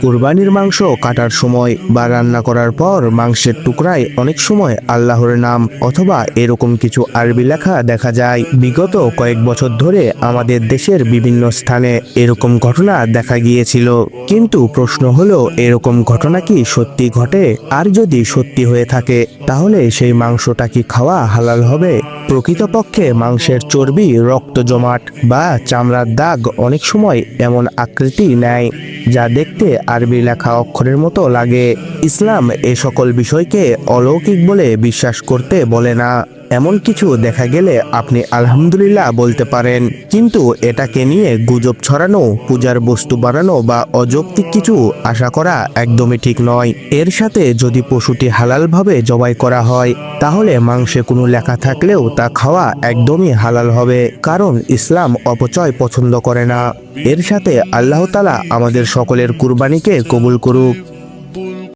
কুরবানির মাংস কাটার সময় বা রান্না করার পর মাংসের টুকরায় অনেক সময় আল্লাহর নাম অথবা এরকম কিছু আরবি লেখা দেখা যায়। বিগত কয়েক বছর ধরে আমাদের দেশের বিভিন্ন স্থানে এরকম ঘটনা দেখা গিয়েছিল। কিন্তু প্রশ্ন হলো, এরকম ঘটনা কি সত্যি ঘটে? আর যদি সত্যি হয়ে থাকে, তাহলে সেই মাংসটা কি খাওয়া হালাল হবে? প্রকৃতপক্ষে মাংসের চর্বি, রক্ত জমাট বা চামড়ার দাগ অনেক সময় এমন আকৃতি নেয়, যা দেখতে আরবি লেখা অক্ষরের মতো লাগে। ইসলাম এ সকল বিষয়কে অলৌকিক বলে বিশ্বাস করতে বলে না। এমন কিছু দেখা গেলে আপনি আলহামদুলিল্লাহ বলতে পারেন। কিন্তু এটাকে নিয়ে গুজব ছড়ানো, পূজার বস্তু বানানো বা অযৌক্তিক কিছু আশা করা একদমই ঠিক নয়। এর সাথে যদি পশুটি হালালভাবে জবাই করা হয়, তাহলে মাংসে কোনো লেখা থাকলেও তা খাওয়া একদমই হালাল হবে, কারণ ইসলাম অপচয় পছন্দ করে না। এর সাথে আল্লাহ তালা আমাদের সকলের কুরবানিকে কবুল করুক।